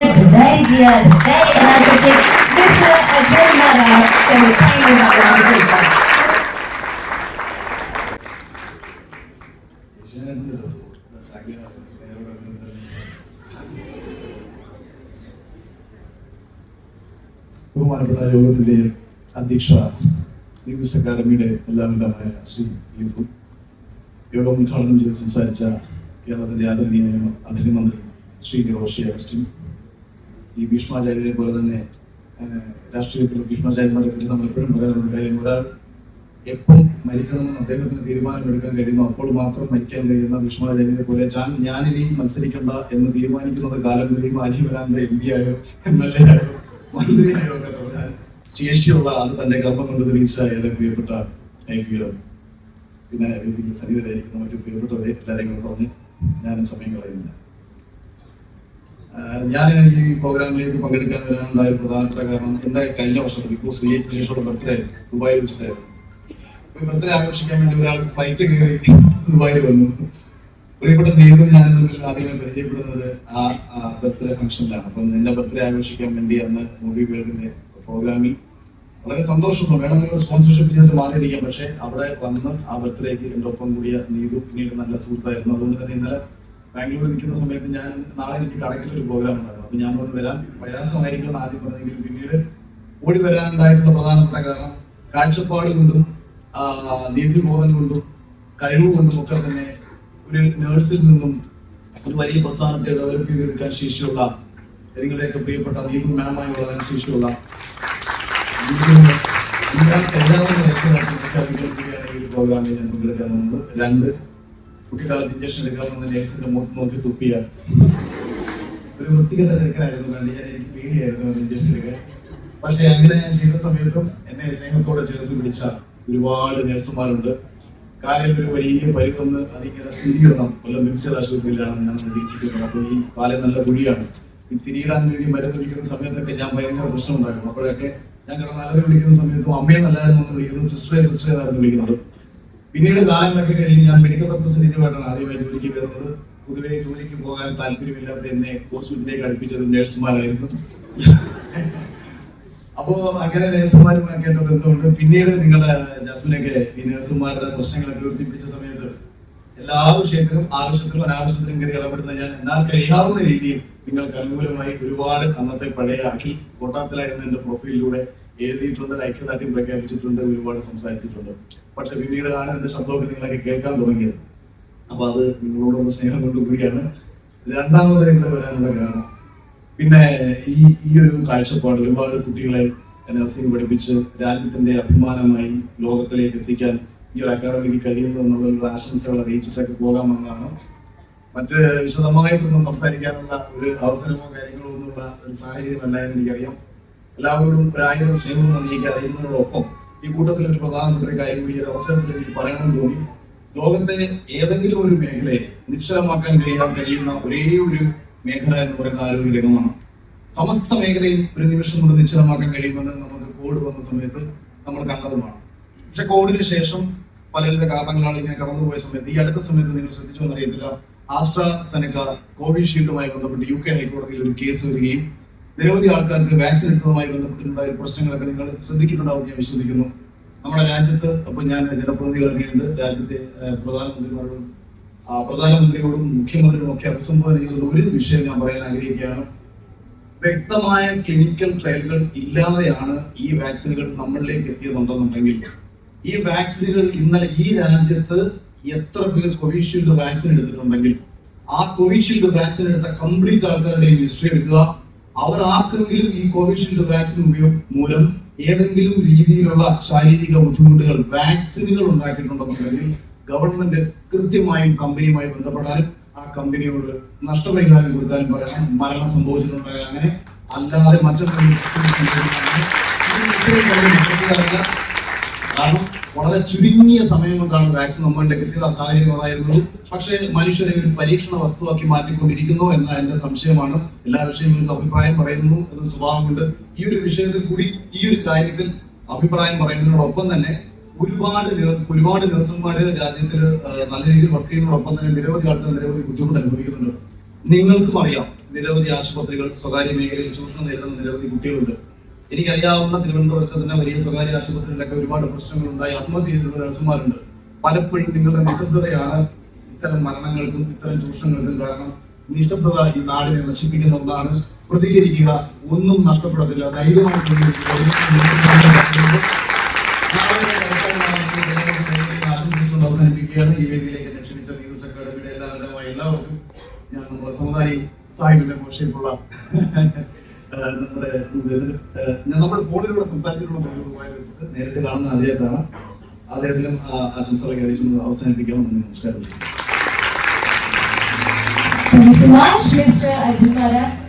very dear, very energetic Mr. Ajay Maharaj to thank you about ബഹുമാനപ്പെട്ട യോഗത്തിന്റെ അധ്യക്ഷ news അക്കാദമിയുടെ എല്ലാവരുമായ ശ്രീ യൂഹു യോഗം ഉദ്ഘാടനം ചെയ്ത് സംസാരിച്ച കേരളത്തിന്റെ ആദരണീയ അധികമന്ത്രി ശ്രീ റോഷി അഗസ്റ്റിൻ. ഈ ഭീഷ്മാചാര്യരെ പോലെ തന്നെ ഏഹ്, രാഷ്ട്രീയത്തിൽ ഭീഷ്മാചാര്യന്മാരെ പറ്റി നമ്മൾ എപ്പോഴും പറയാറുണ്ട് കാര്യം ഒരാൾ എപ്പോൾ മരിക്കണമെന്ന് അദ്ദേഹത്തിന് തീരുമാനമെടുക്കാൻ കഴിയുന്നു അപ്പോൾ മാത്രം മരിക്കാൻ കഴിയുന്ന ഭീഷ്മാചാര്യനെ പോലെ ഞാൻ ഞാനിനി മത്സരിക്കണ്ട എന്ന് തീരുമാനിക്കുന്നത് കാലം വരെയും ആജീവനാന്ത എം പി ആയോ എം എൽ എ ആയോ മന്ത്രിയായോ ഒക്കെ തുടരാൻ ശേഷിയുള്ള അത് തന്റെ കർമ്മം കൊണ്ട് തെളിയിച്ച ഏറെ പ്രിയപ്പെട്ട പി പിന്നെ വേദിയിൽ മറ്റു പ്രിയപ്പെട്ടവരെ എല്ലാവരെയും പറഞ്ഞ് ഞാൻ സമയം കളയുന്നില്ല. ഞാൻ ഈ പ്രോഗ്രാമിലേക്ക് പങ്കെടുക്കാൻ വരാനുണ്ടായ പ്രധാനപ്പെട്ട കാരണം എന്റെ കഴിഞ്ഞ വർഷം ഇപ്പോൾ സി എച്ച് ഗണേഷോടെ ബർത്ത്ഡേ ദുബായിൽ വെച്ചിട്ടായിരുന്നു. ബർത്ത്ഡേ ആഘോഷിക്കാൻ വേണ്ടി ഒരാൾ ഫ്ലൈറ്റ് കയറി ദുബായിൽ വന്നു. പ്രിയപ്പെട്ട നേതൃത്വം ഞാൻ തമ്മിൽ ആദ്യം പരിചയപ്പെടുന്നത് ആ ബർത്ത്ഡേ ഫംഗ്ഷനിലാണ് അപ്പം എന്റെ ബർത്ത്ഡേ ആഘോഷിക്കാൻ വേണ്ടി അന്ന് മൂവി വേൾഡിന്റെ പ്രോഗ്രാമിൽ വളരെ സന്തോഷമുണ്ട്. നിങ്ങൾ സ്പോൺസർഷിപ്പ് ചെയ്തിട്ട് മാറിയിരിക്കാം. പക്ഷെ അവിടെ വന്ന് ആ ബർത്ത്ഡേക്ക് എന്റെ ഒപ്പം കൂടിയ നീതു പിന്നീട് നല്ല സുഹൃത്തായിരുന്നു. അതുകൊണ്ട് തന്നെ ഇന്നലെ ബാംഗ്ലൂർ നിൽക്കുന്ന സമയത്ത് ഞാൻ നാളെ എനിക്ക് കറക്റ്റ് ഒരു പ്രോഗ്രാം ഉണ്ടായിരുന്നു. അപ്പൊ ഞാൻ ഒന്ന് വരാൻ പ്രയാസമായിരിക്കും ആദ്യം പറഞ്ഞെങ്കിലും പിന്നീട് ഓടി വരാനുണ്ടായിട്ടുള്ള പ്രധാനപ്പെട്ട കാരണം കാഴ്ചപ്പാട് കൊണ്ടും നീതി ബോധം കൊണ്ടും കഴിവ് കൊണ്ടും ഒക്കെ തന്നെ ഒരു നേഴ്സിൽ നിന്നും ഒരു വലിയ പ്രസ്ഥാനത്തെ ഡെവലപ്പ് ചെയ്തെടുക്കാൻ ശേഷിയുള്ള നിങ്ങളുടെയൊക്കെ പ്രിയപ്പെട്ട നീതി മാമായി വളരാൻ ശേഷിയുള്ള പ്രോഗ്രാമിൽ ഞാൻ പങ്കെടുക്കാൻ രണ്ട് കുട്ടിക്കാലത്ത് ഇഞ്ചക്ഷൻ എടുക്കാമെന്ന് നേഴ്സിന്റെ മുഖത്ത് നോക്കി തുപ്പിയ. ഒരു വൃത്തികെട്ട തിരക്കായിരുന്നു കണ്ട് ഞാൻ എനിക്ക് പേടിയായിരുന്നു അത് ഇഞ്ചക്ഷൻ എടുക്കാൻ. പക്ഷെ അങ്ങനെ ഞാൻ ചെയ്യുന്ന സമയത്തും എന്നെ സ്നേഹത്തോടെ ചേർത്ത് പിടിച്ച ഒരുപാട് നേഴ്സുമാരുണ്ട്. കാലിൽ ഒരു വലിയ പരിക്കൊന്ന് അതിങ്ങനെ തിരിയിടണം. കൊല്ലം മിക്സർ ആശുപത്രിയിലാണ് ഞാൻ നിരീക്ഷിക്കുന്നത് അപ്പോൾ ഈ കാലം നല്ല കുഴിയാണ്. ഈ തിരിയിടാൻ വേണ്ടി മരുന്ന് വിളിക്കുന്ന സമയത്തൊക്കെ ഞാൻ ഭയങ്കര പ്രശ്നം ഉണ്ടായിരുന്നു അപ്പോഴൊക്കെ ഞാൻ കിടന്ന് വിളിക്കുന്ന സമയത്തും അമ്മയെന്നല്ലായിരുന്നു നല്ലതായിരുന്നു വിളിക്കുന്നത് സിസ്റ്ററെ സിസ്റ്ററെ എന്നായിരുന്നു വിളിക്കുന്നത്. പിന്നീട് കാലങ്ങളൊക്കെ കഴിഞ്ഞ് ഞാൻ മെഡിക്കൽ റെപ്രസെന്റേറ്റീവായിട്ടാണ് ആദ്യമായി ജോലിക്ക് കയറുന്നത്. പൊതുവെ ജോലിക്ക് പോകാൻ താല്പര്യമില്ലാത്ത എന്നെ ഹോസ്പിറ്റലിലേക്ക് അടുപ്പിച്ചത് നേഴ്സുമാരായിരുന്നു. അപ്പോ അങ്ങനെ നേഴ്സുമാരുമായിട്ട് ബന്ധമുണ്ട് പിന്നീട് നിങ്ങളുടെ ജാസ്മിനൊക്കെ ഈ നേഴ്സുമാരുടെ പ്രശ്നങ്ങളൊക്കെ ഉയർത്തിപ്പിടിച്ച സമയത്ത് എല്ലാ വിഷയത്തിലും ആവശ്യത്തിലും അനാവശ്യത്തിലും കയറി ഇടപെടുന്ന ഞാൻ എന്നാൽ കഴിയാവുന്ന രീതിയിൽ നിങ്ങൾക്ക് അനുകൂലമായി ഒരുപാട് അന്നത്തെ പഴയ അഖിൽ കോട്ടാത്തിലായിരുന്ന എന്റെ പ്രൊഫൈലിലൂടെ എഴുതിയിട്ടുണ്ട് ഐക്യദാർഢ്യം പ്രഖ്യാപിച്ചിട്ടുണ്ട് ഒരുപാട് സംസാരിച്ചിട്ടുണ്ട്. പക്ഷെ പിന്നീട് ആണ് എന്റെ ശബ്ദമൊക്കെ നിങ്ങളൊക്കെ കേൾക്കാൻ തുടങ്ങിയത്. അപ്പൊ അത് നിങ്ങളോടുള്ള സ്നേഹം കൊണ്ട് കൂടിയാണ് രണ്ടാമത് ഇവിടെ വരാനുള്ള കാരണം പിന്നെ ഈ ഈ ഒരു കാഴ്ചപ്പാട് ഒരുപാട് കുട്ടികളെ നഴ്സിംഗ് പഠിപ്പിച്ച് രാജ്യത്തിന്റെ അഭിമാനമായി ലോകത്തിലേക്ക് എത്തിക്കാൻ ഈ ഒരു അക്കാദമിക്ക് കഴിയുന്നു എന്നുള്ള ഒരു ആശംസകൾ അറിയിച്ചിട്ടൊക്കെ പോകാമെന്നാണ് മറ്റ് വിശദമായിട്ടൊന്നും സംസാരിക്കാനുള്ള ഒരു അവസരമോ കാര്യങ്ങളോ ഒന്നുമുള്ള ഒരു സാഹചര്യമല്ല എന്ന് എനിക്കറിയാം. എല്ലാവരോടും ഒരായിരം സ്നേഹവും നന്ദിയൊക്കെ അറിയുന്നതോടൊപ്പം ഈ കൂട്ടത്തിൽ ഒരു പ്രധാനപ്പെട്ട ഒരു കാര്യം കൂടി ഒരു അവസരത്തിൽ എനിക്ക് പറയണമെന്ന് തോന്നി. ലോകത്തെ ഏതെങ്കിലും ഒരു മേഖലയെ നിശ്ചലമാക്കാൻ കഴിയാൻ കഴിയുന്ന ഒരേ ഒരു മേഖല എന്ന് പറയുന്ന ആരോഗ്യ രംഗമാണ് സമസ്ത മേഖലയും ഒരു നിമിഷം കൊണ്ട് നിശ്ചലമാക്കാൻ കഴിയുമെന്ന് നമുക്ക് കോവിഡ് വന്ന സമയത്ത് നമ്മൾ കണ്ടതുമാണ്. പക്ഷെ കോവിഡിന് ശേഷം പലവിധ കാരണങ്ങളാണ് ഇങ്ങനെ കടന്നുപോയ സമയത്ത്. ഈ അടുത്ത സമയത്ത് നിങ്ങൾ ശ്രദ്ധിച്ചോ എന്നറിയത്തില്ല ആസ്ട്ര സെനക്ക കോവിഷീൽഡുമായി ബന്ധപ്പെട്ട് യു കെ ഹൈക്കോടതിയിൽ ഒരു കേസ് വരികയും നിരവധി ആൾക്കാർക്ക് വാക്സിൻ എടുക്കുന്നതുമായി ബന്ധപ്പെട്ടിട്ടുണ്ടായ പ്രശ്നങ്ങളൊക്കെ നിങ്ങൾ ശ്രദ്ധിക്കുന്നുണ്ടാവും ഞാൻ വിശ്വസിക്കുന്നു. നമ്മുടെ രാജ്യത്ത് അപ്പൊ ഞാൻ ജനപ്രതിനിധികളൊക്കെയുണ്ട് രാജ്യത്തെ പ്രധാനമന്ത്രിമാരോടും പ്രധാനമന്ത്രിയോടും മുഖ്യമന്ത്രിയോടും ഒക്കെ അഭിസംബോധന ചെയ്യുന്ന ഒരു വിഷയം ഞാൻ പറയാൻ ആഗ്രഹിക്കുകയാണ്. വ്യക്തമായ ക്ലിനിക്കൽ ട്രയലുകൾ ഇല്ലാതെയാണ് ഈ വാക്സിനുകൾ നമ്മളിലേക്ക് എത്തിയതുണ്ടെന്നുണ്ടെങ്കിൽ ഈ വാക്സിനുകൾ ഇന്നലെ ഈ രാജ്യത്ത് എത്ര പേർ കോവിഷീൽഡ് വാക്സിൻ എടുത്തിട്ടുണ്ടെങ്കിൽ ആ കോവിഷീൽഡ് വാക്സിൻ എടുത്ത കംപ്ലീറ്റ് ആൾക്കാരുടെ ഹിസ്റ്ററി എടുക്കുക. അവർ ആർക്കെങ്കിലും ഈ കോവിഷീൽഡ് വാക്സിൻ ഉപയോഗം മൂലം ഏതെങ്കിലും രീതിയിലുള്ള ശാരീരിക ബുദ്ധിമുട്ടുകൾ വാക്സിനുകൾ ഉണ്ടാക്കിയിട്ടുണ്ടെന്നുണ്ടെങ്കിൽ ഗവൺമെന്റ് കൃത്യമായും കമ്പനിയുമായി ബന്ധപ്പെടാനും ആ കമ്പനിയോട് നഷ്ടപരിഹാരം കൊടുക്കാനും പറയണം മരണം സംഭവിച്ചിട്ടുണ്ടായ അങ്ങനെ. അല്ലാതെ മറ്റൊന്നും കാരണം വളരെ ചുരുങ്ങിയ സമയം കൊണ്ടാണ് വാക്സിൻ നമ്മളുടെ കൃത്യത സാഹചര്യങ്ങളായിരുന്നത് പക്ഷേ മനുഷ്യരെ ഒരു പരീക്ഷണ വസ്തുവാക്കി മാറ്റിക്കൊണ്ടിരിക്കുന്നു എന്ന എന്റെ സംശയമാണ്. എല്ലാ വിഷയങ്ങളും അഭിപ്രായം പറയുന്നു എന്ന സ്വഭാവമുണ്ട്. ഈ ഒരു വിഷയത്തിൽ കൂടി ഈ ഒരു കാര്യത്തിൽ അഭിപ്രായം പറയുന്നതിനോടൊപ്പം തന്നെ ഒരുപാട് ഒരുപാട് നഴ്സുമാര് രാജ്യത്തിൽ നല്ല രീതിയിൽ വർക്ക് ചെയ്യുന്നതോടൊപ്പം തന്നെ നിരവധി ആൾക്കാർ നിരവധി ബുദ്ധിമുട്ട് അനുഭവിക്കുന്നുണ്ട്. നിങ്ങൾക്കും അറിയാം നിരവധി ആശുപത്രികൾ സ്വകാര്യ മേഖലയിൽ ചൂഷണം നേരിടുന്ന നിരവധി കുട്ടികളുണ്ട്. എനിക്കറിയാവുന്ന തിരുവനന്തപുരത്ത് തന്നെ വലിയ സ്വകാര്യ ആശുപത്രികളിലൊക്കെ ഒരുപാട് പ്രശ്നങ്ങൾ ഉണ്ടായി ആത്മഹത്യ ചെയ്തിട്ടുള്ള നഴ്സുമാരുണ്ട്. പലപ്പോഴും നിങ്ങളുടെ നിശബ്ദതയാണ് ഇത്തരം മരണങ്ങൾക്കും ഇത്തരം ചൂഷണങ്ങൾക്കും കാരണം നിശബ്ദത ഈ നാടിനെ നശിപ്പിക്കുന്ന ഒന്നാണ്. പ്രതികരിക്കുക ഒന്നും നഷ്ടപ്പെടത്തില്ല. ധൈര്യമായി ആശംസിച്ചുകൊണ്ട് അവസാനിപ്പിക്കുകയാണ്. ഈ വേദിയിലേക്ക് എന്നെ ക്ഷണിച്ച ന്യൂസ് അക്കാഡമിയുടെ എല്ലാ അംഗമായ എല്ലാവർക്കും ഞാൻ നമ്മുടെ സമുദായി സാഹിബിന്റെ മോശമുള്ള നമ്മുടെ നമ്മൾ ഫോണിലൂടെ സംസാരിച്ചിട്ടുള്ള മറുപടി വെച്ചിട്ട് നേരിട്ട് കാണുന്ന അദ്ദേഹത്താണ് അദ്ദേഹത്തിനും ആശംസകളൊക്കെ അറിയിച്ചു അവസാനിപ്പിക്കാമെന്ന് നമസ്കാരം Thank you so much, Mr. Arjun Mara.